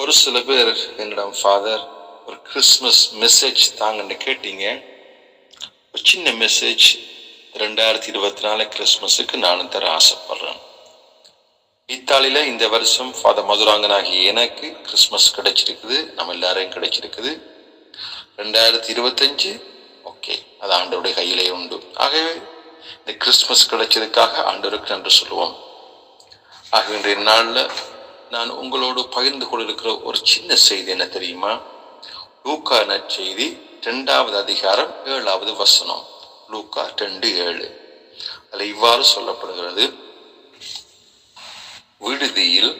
ஒரு சில பேர் என்னிடம் ஃபாதர் ஒரு கிறிஸ்மஸ் மெசேஜ் தாங்கன்னு கேட்டீங்க. ஒரு சின்ன மெசேஜ் ரெண்டாயிரத்தி இருபத்தி நாலு கிறிஸ்மஸுக்கு நானும் தர ஆசைப்படுறேன். இத்தாலியில் இந்த வருஷம் ஃபாதர் மதுராங்கனாகிய எனக்கு கிறிஸ்மஸ் கிடைச்சிருக்குது. நம்ம எல்லாரையும் கிடைச்சிருக்குது. ரெண்டாயிரத்தி இருபத்தஞ்சு ஓகே அது ஆண்டவருடைய கையிலே உண்டு. ஆகவே இந்த கிறிஸ்மஸ் கிடைச்சதுக்காக ஆண்டவருக்கு நன்றி சொல்லுவோம். ஆகவே இன்றைய நாளில் நான் உங்களோடு பகிர்ந்து கொண்டிருக்கிற ஒரு சின்ன செய்தி என்ன தெரியுமா? லூக்கா நற்செய்தி இரண்டாவது அதிகாரம் ஏழாவது வசனம். லூக்கா ரெண்டு ஏழு. அதில் இவ்வாறு சொல்லப்படுகிறது. விடுதியில்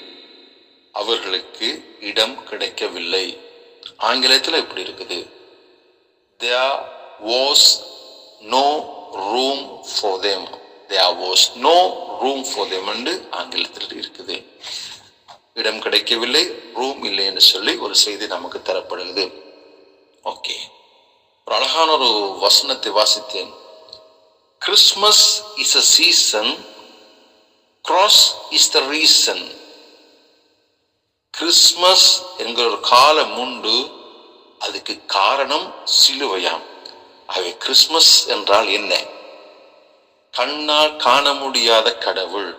அவர்களுக்கு இடம் கிடைக்கவில்லை. ஆங்கிலத்தில் இப்படி இருக்குது? There was no room for them. There was no room for them என்று ஆங்கிலத்தில் இருக்குது. இடம் கிடைக்கவில்லை ரூம் இல்லை என்று சொல்லி ஒரு செய்தி நமக்கு தரப்படுகிறது. ஓகே ஒரு அழகான ஒரு வசனத்தை வாசித்தேன். Christmas is a season cross is the reason Christmas என்கிற ஒரு காலம் உண்டு அதுக்கு காரணம் சிலுவையாம். ஆகவே கிறிஸ்மஸ் என்றால் என்ன? கண்ணால் காண முடியாத கடவுள்.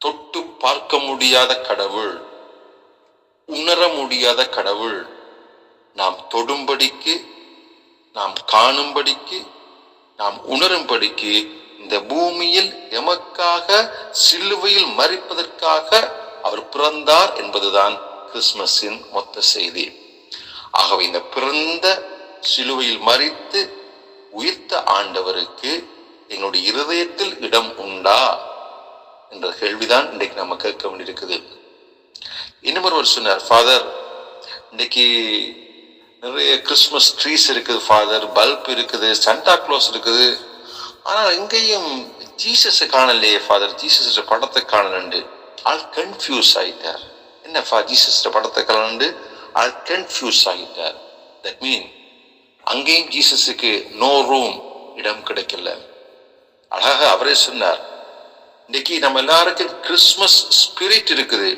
தொட்டு பார்க்க முடியாத கடவுள் உணர முடியாத கடவுள் நாம் தொடும்படிக்கு நாம் காணும்படிக்கு நாம் உணரும்படிக்கு இந்த பூமியில் எமக்காக சிலுவையில் மறிப்பதற்காக அவர் பிறந்தார் என்பதுதான் கிறிஸ்துமஸின் மொத்த செய்தி. ஆகவே இந்த பிறந்த சிலுவையில் மறித்து உயிர்த்த ஆண்டவருக்கு எங்களுடைய இருதயத்தில் இடம் உண்டா? என்ற கேள்விதான் இன்றைக்கு நம்ம கேட்க வேண்டியிருக்குது. இன்னும் ஒருவர் சொன்னார் ஃபாதர் இன்னைக்கு நிறைய கிறிஸ்மஸ் ட்ரீஸ் இருக்குது ஃபாதர் பல்ப் இருக்குது சண்டா க்ளோஸ் இருக்குது. ஆனால் எங்கேயும் ஜீசஸ் காணலையே ஃபாதர் ஜீசஸ் படத்தை காணலண்டு. ஆள் கன்ஃபியூஸ் ஆகிட்டார் என்ன ஃபா ஜீசஸ் படத்தை காணலண்டு? ஆள் கன்ஃபியூஸ் ஆகிட்டார் தட் மீன் அங்கேயும் ஜீசஸுக்கு நோ ரூம் இடம் கிடைக்கல. அழகாக அவரே சொன்னார் இன்னைக்கு நம்ம எல்லாருக்கும் கிறிஸ்மஸ் ஸ்பிரிட் இருக்குது.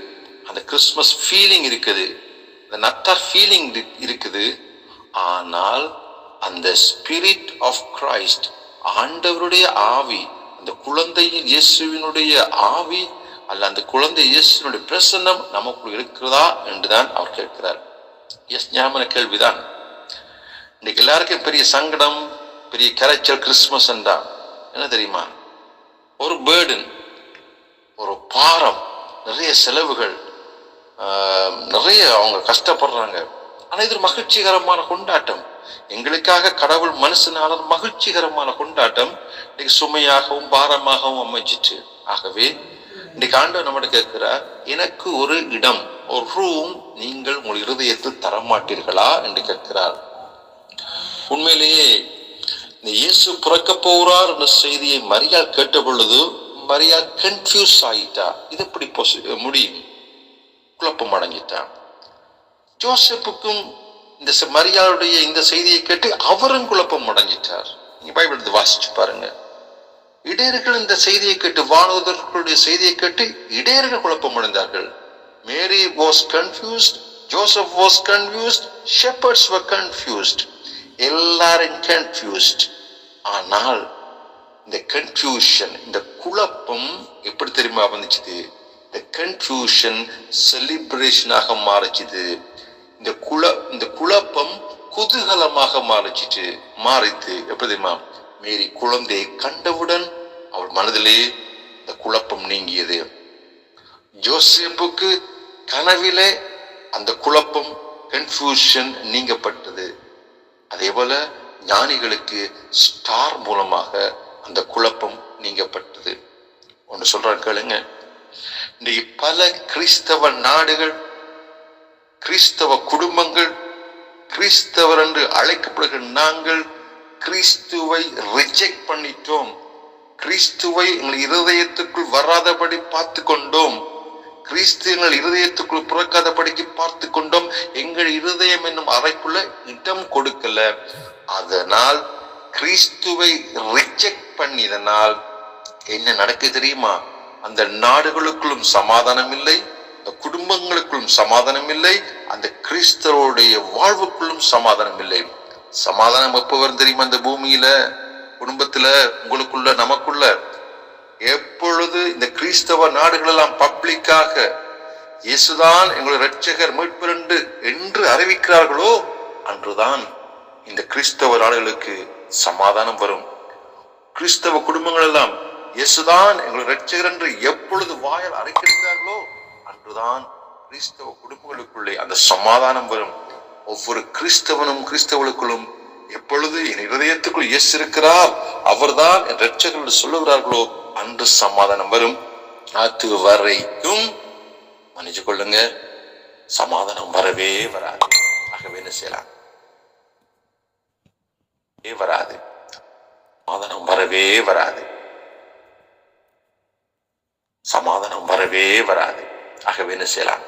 அந்த கிறிஸ்மஸ் ஃபீலிங் இருக்குது. அந்த நத்தார் ஃபீலிங் இருக்குது. ஆனால் அந்த ஸ்பிரிட் ஆஃப் கிரைஸ்ட் ஆண்டவருடைய ஆவி அந்த குழந்தையின் இயேசுவினுடைய ஆவி அல்ல அந்த குழந்தை இயேசுவினுடைய பிரசன்னம் நமக்குள் இருக்கிறதா என்றுதான் அவர் கேட்கிறார். எஸ் ஞாபக கேள்விதான். இன்னைக்கு எல்லாருக்கும் பெரிய சங்கடம் பெரிய கரைச்சல் கிறிஸ்மஸ் என்றா என்ன தெரியுமா? ஒரு பேர்டன் ஒரு பாரம் நிறைய செலவுகள் நிறைய அவங்க கஷ்டப்படுறாங்க. ஆனால் இது ஒரு மகிழ்ச்சிகரமான கொண்டாட்டம். எங்களுக்காக கடவுள் மனுஷனான மகிழ்ச்சிகரமான கொண்டாட்டம் இன்னைக்கு சுமையாகவும் பாரமாகவும் அமைஞ்சிட்டு. ஆகவே இன்னைக்கு ஆண்டவர் நம்மகிட்ட கேட்கிறார் எனக்கு ஒரு இடம் ஒரு ரூம் நீங்கள் உங்கள் இருதயத்தில் தரமாட்டீர்களா? என்று கேட்கிறார். உண்மையிலேயே இந்த இயேசு பிறக்க போகிறார் என்ற செய்தியை மரியாள் கேட்ட பொழுது மரியாள் கன்ஃபியூஸ் ஆகிட்டா இது எப்படி பொசி- முடியும் குழப்பம் அடைஞ்சிட்டான் ஜோசப்புக்கும் இந்த மரியாளுடைய இந்த செய்தியை கேட்டு அவரும் குழப்பம் அடைஞ்சிட்டார். நீங்க பைபிள் எடுத்து வாசிச்சு பாருங்க. இடையர்கள் இந்த செய்தியை கேட்டு வானவர்களுடைய செய்தியை கேட்டு இடையர்கள் குழப்பம் அடைந்தார்கள். Mary was confused Joseph was confused shepherds were confused எல்லாரும் கன்ஃபியூஸ்ட் ஆனால் இந்த கன்ஃபியூஷன் இந்த குழப்பம் எப்படி தெரியுமா வந்துச்சுது? இந்த கன்ஃபியூஷன் செலிப்ரேஷனாக மாறிச்சுது. இந்த குழ இந்த குழப்பம் குதூகலமாக மாறிச்சிட்டு மாறித்து. எப்படி தெரியுமா? மேரி குழந்தையை கண்டவுடன் அவள் மனதிலே இந்த குழப்பம் நீங்கியது. ஜோசியப்புக்கு கனவிலே அந்த குழப்பம் கன்ஃபியூஷன் நீங்கப்பட்டது. அதே போல ஞானிகளுக்கு ஸ்டார் மூலமாக அந்த குழப்பம் நீங்கப்பட்டது. ஒன்று சொல்றான் கேளுங்க. இன்றைக்கு பல கிறிஸ்தவ நாடுகள் கிறிஸ்தவ குடும்பங்கள் கிறிஸ்தவர் என்று அழைக்கப்படுகிற நாங்கள் கிறிஸ்துவை ரிஜெக்ட் பண்ணிட்டோம். கிறிஸ்துவை எங்கள் இருதயத்துக்குள் வராதபடி பார்த்து கொண்டோம் கிறிஸ்து எங்கள் இருதயத்துக்குள் பிறக்காதபடிக்கு பார்த்து கொண்டோம் எங்கள் இருதயம் என்னும் அறைக்குள்ள இடம் கொடுக்கல. அதனால் கிறிஸ்துவை ரிஜெக்ட் பண்ணியதனால் என்ன நடக்குது தெரியுமா? அந்த நாடுகளுக்குள்ளும் சமாதானம் இல்லை அந்த குடும்பங்களுக்குள்ளும் சமாதானம் இல்லை அந்த கிறிஸ்தவருடைய வாழ்வுக்குள்ளும் சமாதானம் இல்லை சமாதானம் எப்போ வரும் தெரியுமா அந்த பூமியில? குடும்பத்துல உங்களுக்குள்ள நமக்குள்ள. எப்பொழுது இந்த கிறிஸ்தவ நாடுகள் எல்லாம் பப்ளிக்காக இயேசுதான் எங்களுடைய ரட்சகர் மீட்பர் என்று அறிவிக்கிறார்களோ அன்றுதான் இந்த கிறிஸ்தவ நாடுகளுக்கு சமாதானம் வரும். கிறிஸ்தவ குடும்பங்கள் எல்லாம் இயேசுதான் எங்களுடைய ரட்சகர் என்று எப்பொழுது வாயால் அழைக்கிறார்களோ அன்றுதான் கிறிஸ்தவ குடும்பங்களுக்குள்ளே அந்த சமாதானம் வரும். ஒவ்வொரு கிறிஸ்தவனும் கிறிஸ்தவர்களுக்குள்ளும் எப்பொழுது என் இருதயத்துக்குள் இயேசு இருக்கிறார் அவர்தான் என் ரட்சகர்கள் என்று சொல்லுகிறார்களோ அன்று சமாதானம் வரும். அது வரைக்கும் மன்னிச்சு கொள்ளுங்க. சமாதானம் வரவே வராது. ஆகவே என்ன செய்யலாம்? வராது. சமாதானம் வரவே வராது. சமாதானம் வரவே வராது. ஆகவே என்ன செய்யலாம்?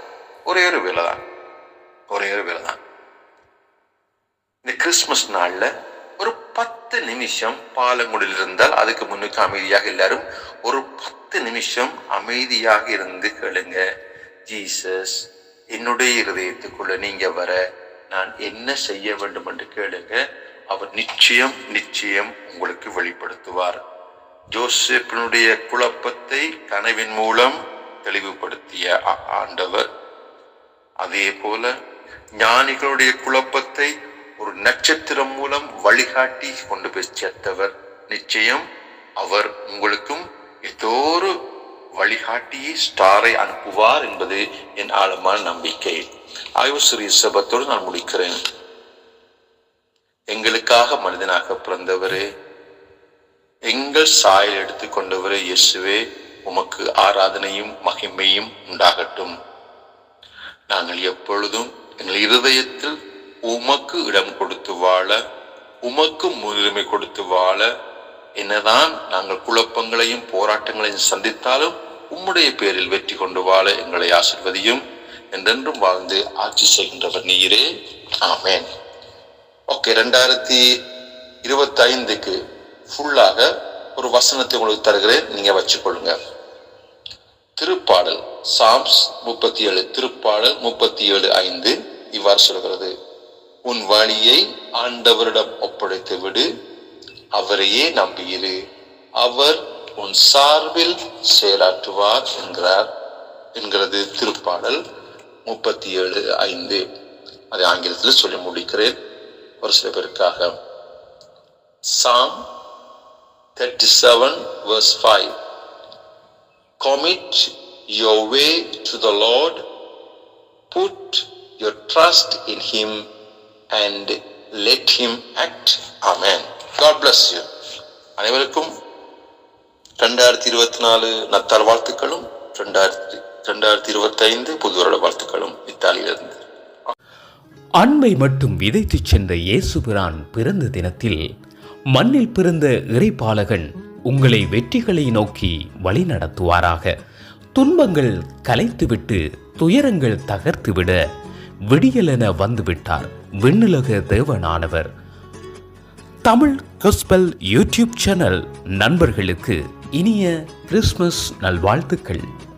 ஒரே ஒரு வேலை தான். ஒரே ஒரு வேலை தான். இந்த கிறிஸ்துமஸ் நாள்ல ஒரு பத்து நிமிஷம் பாலங்குடியில் இருந்தால் அதுக்கு முன்னுக்கு அமைதியாக எல்லாரும் ஒரு பத்து நிமிஷம் அமைதியாக இருந்து கேளுங்க. ஜீசஸ் என்னுடைய இருதயத்துக்குள்ள நீங்க வர நான் என்ன செய்ய வேண்டும்? என்று கேளுங்க. அவர் நிச்சயம் நிச்சயம் உங்களுக்கு வெளிப்படுத்துவார். ஜோசப்பினுடைய குழப்பத்தை கனவின் மூலம் தெளிவுபடுத்திய ஆண்டவர். அதே போல ஞானிகளுடைய குழப்பத்தை ஒரு நட்சத்திரம் மூலம் வழிகாட்டி கொண்டு போய் சேர்த்தவர். நிச்சயம் அவர் உங்களுக்கும் ஏதோ ஒரு வழிகாட்டியை ஸ்டாரை அனுப்புவார் என்பது என் ஆழமான நம்பிக்கை. ஆய்வு சிறிய சபத்தோடு நான் முடிக்கிறேன். எங்களுக்காக மனிதனாக பிறந்தவரே. எங்கள் சாயல் எடுத்து கொண்டவரே இயேசுவே உமக்கு ஆராதனையும் மகிமையும் உண்டாகட்டும். நாங்கள் எப்பொழுதும் எங்கள் இருதயத்தில் உமக்கு இடம் கொடுத்து வாழ உமக்கு முன்னுரிமை கொடுத்து வாழ என்னதான் நாங்கள் குழப்பங்களையும் போராட்டங்களையும் சந்தித்தாலும் உம்முடைய பேரில் வெற்றி கொண்டு வாழ எங்களை ஆசிர்வதியும். என்றென்றும் வாழ்ந்து ஆட்சி செய்கின்றவர் நீரே. ஆமேன். ஓகே ரெண்டாயிரத்தி இருபத்தி ஐந்துக்கு ஃபுல்லாக ஒரு வசனத்தை உங்களுக்கு தருகிறேன். நீங்க வச்சுக்கொள்ளுங்க. திருப்பாடல் சாம்ஸ் முப்பத்தி ஏழு திருப்பாடல் முப்பத்தி ஏழு ஐந்து இவ்வாறு சொல்கிறது. உன் வழியை ஆண்டவரிடம் ஒப்படைத்து விடு அவரையே நம்பியிரு. அவர் உன் சார்பில் செயலாற்றுவார் என்கிறார். என்கிறது திருப்பாடல் முப்பத்தி ஏழு ஐந்து. அதை ஆங்கிலத்தில் சொல்லி முடிக்கிறேன். ஒரு சில பேருக்காக. Psalm thirty seven verse five commit your way to the Lord put your trust in Him, and let him act amen God bless you அனைவருக்கும் ரெண்டாயிரத்தி இருபத்தி நாலு நத்தால் வாழ்த்துக்களும். ரெண்டாயிரத்தி ரெண்டாயிரத்தி இருபத்தி ஐந்து புது வருட வாழ்த்துக்களும். இத்தாலியிலிருந்து. அன்பை மட்டும் விதைத்துச் சென்ற இயேசுபிரான் பிறந்த தினத்தில் மண்ணில் பிறந்த இறைபாலகன் உங்களை வெற்றிகளை நோக்கி வழி நடத்துவாராக. துன்பங்கள் கலைத்துவிட்டு துயரங்கள் தகர்த்துவிட விடியலென வந்துவிட்டார் விண்ணுலக தேவனானவர். தமிழ் gospel யூடியூப் சேனல் நண்பர்களுக்கு இனிய கிறிஸ்மஸ் நல்வாழ்த்துக்கள்.